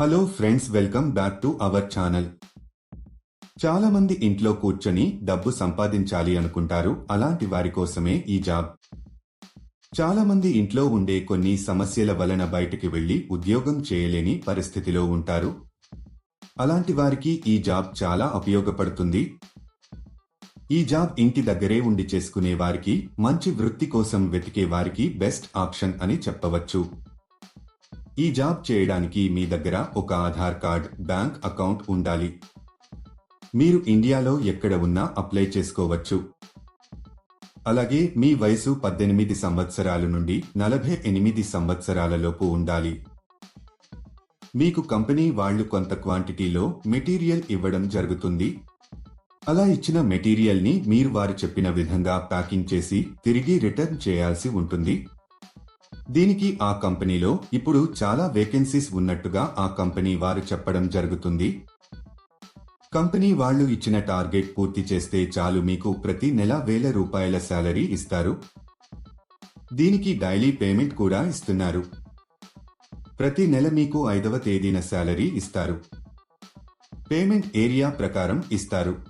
Hello friends welcome back to our channel చాలా మంది ఇంట్లో కూర్చొని డబ్బు సంపాదించాలి అనుకుంటారు. అలాంటి వారి కోసమే ఈ జాబ్. చాలా మంది ఇంట్లో ఉండే కొన్ని సమస్యల వలన బయటికి వెళ్ళి ఉద్యోగం చేయలేని పరిస్థితిలో ఉంటారు. అలాంటి వారికి ఈ జాబ్ చాలా ఉపయోగపడుతుంది. ఈ జాబ్ ఇంటి దగ్గరే ఉండి చేసుకునే వారికి మంచి వృత్తి కోసం వెతికే వారికి బెస్ట్ ఆప్షన్ అని చెప్పవచ్చు. ఈ జాబ్ చేయడానికి మీ దగ్గర ఒక ఆధార్ కార్డ్ బ్యాంక్ అకౌంట్ ఉండాలి. మీరు ఇండియాలో ఎక్కడ ఉన్నా అప్లై చేసుకోవచ్చు. అలాగే మీ వయసు పద్దెనిమిది సంవత్సరాల నుండి నలభై ఎనిమిది సంవత్సరాలలోపు ఉండాలి. మీకు కంపెనీ వాళ్ళు కొంత క్వాంటిటీలో మెటీరియల్ ఇవ్వడం జరుగుతుంది. అలా ఇచ్చిన మెటీరియల్ని మీరు వారు చెప్పిన విధంగా ప్యాకింగ్ చేసి తిరిగి రిటర్న్ చేయాల్సి ఉంటుంది. దీనికి ఆ కంపెనీలో ఇప్పుడు చాలా వేకెన్సీస్ ఉన్నట్టుగా ఆ కంపెనీ వారు చెప్పడం జరుగుతుంది. కంపెనీ వాళ్ళు ఇచ్చిన టార్గెట్ పూర్తి చేస్తే చాలు మీకు ప్రతి నెల వేల రూపాయల శాలరీ ఇస్తారు. దీనికి డైలీ పేమెంట్ కూడా ఇస్తున్నారు. ప్రతి నెల మీకు ఐదవ తేదీన శాలరీ ఇస్తారు. పేమెంట్ ఏరియా ప్రకారం ఇస్తారు.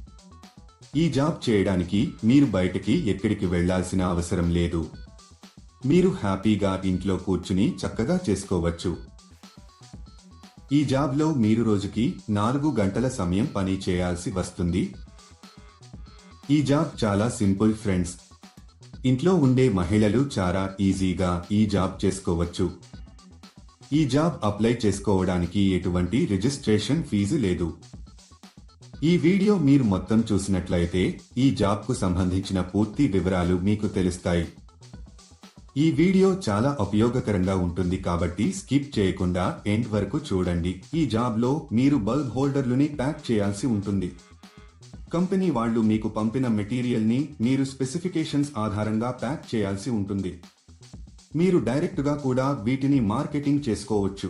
ఈ జాబ్ చేయడానికి మీరు బయటకి ఎక్కడికి వెళ్ళాల్సిన అవసరం లేదు. మీరు హ్యాపీగా ఇంట్లో కూర్చుని చక్కగా చేసుకోవచ్చు. ఈ జాబ్లో మీరు రోజుకి నాలుగు గంటల సమయం పని చేయాల్సి వస్తుంది. ఈ జాబ్ చాలా సింపుల్ ఫ్రెండ్స్. ఇంట్లో ఉండే మహిళలు చాలా ఈజీగా ఈ జాబ్ చేసుకోవచ్చు. ఈ జాబ్ అప్లై చేసుకోవడానికి ఎటువంటి రిజిస్ట్రేషన్ ఫీజు లేదు. ఈ వీడియో మీరు మొత్తం చూసినట్లయితే ఈ జాబ్కు సంబంధించిన పూర్తి వివరాలు మీకు తెలుస్తాయి. ఈ వీడియో చాలా ఉపయోగకరంగా ఉంటుంది కాబట్టి స్కిప్ చేయకుండా ఎండ్ వరకు చూడండి. ఈ జాబ్లో మీరు బల్బ్ హోల్డర్లుని ప్యాక్ చేయాల్సి ఉంటుంది. కంపెనీ వాళ్ళు మీకు పంపిన మెటీరియల్ని మీరు స్పెసిఫికేషన్స్ ఆధారంగా ప్యాక్ చేయాల్సి ఉంటుంది. మీరు డైరెక్ట్గా కూడా వీటిని మార్కెటింగ్ చేసుకోవచ్చు.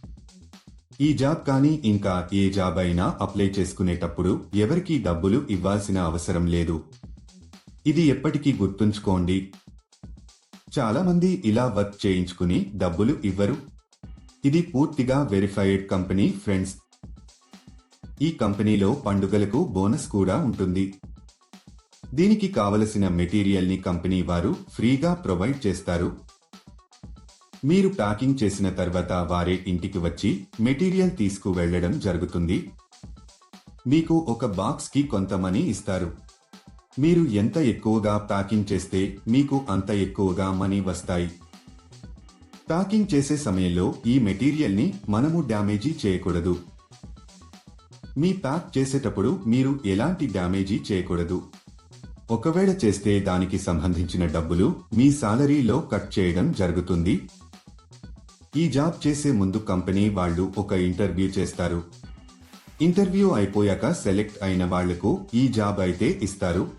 ఈ జాబ్ కానీ ఇంకా ఏ జాబ్ అయినా అప్లై చేసుకునేటప్పుడు ఎవరికీ డబ్బులు ఇవ్వాల్సిన అవసరం లేదు. ఇది ఎప్పటికీ గుర్తుంచుకోండి. చాలామంది ఇలా వర్క్ చేయించుకుని డబ్బులు ఇవ్వరు. ఇది పూర్తిగా వెరిఫైడ్ కంపెనీ ఫ్రెండ్స్. ఈ కంపెనీలో పండుగలకు బోనస్ కూడా ఉంటుంది. దీనికి కావలసిన మెటీరియల్ని కంపెనీ వారు ఫ్రీగా ప్రొవైడ్ చేస్తారు. మీరు ప్యాకింగ్ చేసిన తర్వాత వారే ఇంటికి వచ్చి మెటీరియల్ తీసుకు వెళ్ళడం జరుగుతుంది. మీకు ఒక బాక్స్కి కొంత మనీ ఇస్తారు. మీరు ఎంత ఎక్కువగా ప్యాకింగ్ చేస్తే మీకు అంత ఎక్కువగా మనీ వస్తాయి. ప్యాకింగ్ చేసే సమయంలో ఈ మెటీరియల్ని మనము డ్యామేజీ చేయకూడదు. మీ ప్యాక్ చేసేటప్పుడు మీరు ఎలాంటి డ్యామేజీ చేయకూడదు. ఒకవేళ చేస్తే దానికి సంబంధించిన డబ్బులు మీ సాలరీలో కట్ చేయడం జరుగుతుంది. ఈ జాబ్ చేసే ముందు కంపెనీ వాళ్ళు ఒక ఇంటర్వ్యూ చేస్తారు. ఇంటర్వ్యూ అయిపోయాక సెలెక్ట్ అయిన వాళ్ళకు ఈ జాబ్ అయితే ఇస్తారు.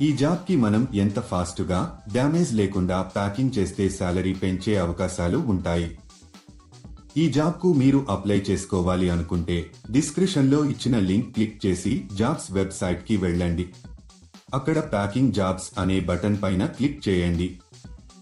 ఈ జాబ్కి మనం ఎంత ఫాస్ట్గా డ్యామేజ్ లేకుండా ప్యాకింగ్ చేస్తే శాలరీ పెంచే అవకాశాలు ఉంటాయి. ఈ జాబ్కు మీరు అప్లై చేసుకోవాలి అనుకుంటే డిస్క్రిప్షన్లో ఇచ్చిన లింక్ క్లిక్ చేసి జాబ్స్ వెబ్సైట్కి వెళ్ళండి. అక్కడ ప్యాకింగ్ జాబ్స్ అనే బటన్ పైన క్లిక్ చేయండి.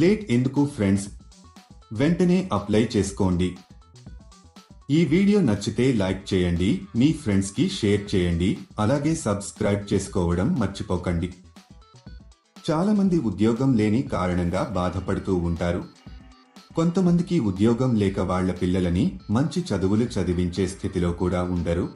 లేట్ ఎందుకు ఫ్రెండ్స్? వెంటనే అప్లై చేసుకోండి. ఈ వీడియో నచ్చితే లైక్ చేయండి మీ ఫ్రెండ్స్కి షేర్ చేయండి అలాగే సబ్స్క్రైబ్ చేసుకోవడం మర్చిపోకండి. చాలామంది ఉద్యోగం లేని కారణంగా బాధపడుతూ ఉంటారు. కొంతమందికి ఉద్యోగం లేక వాళ్ళ పిల్లలని మంచి చదువులు చదివించే స్థితిలో కూడా ఉండరు.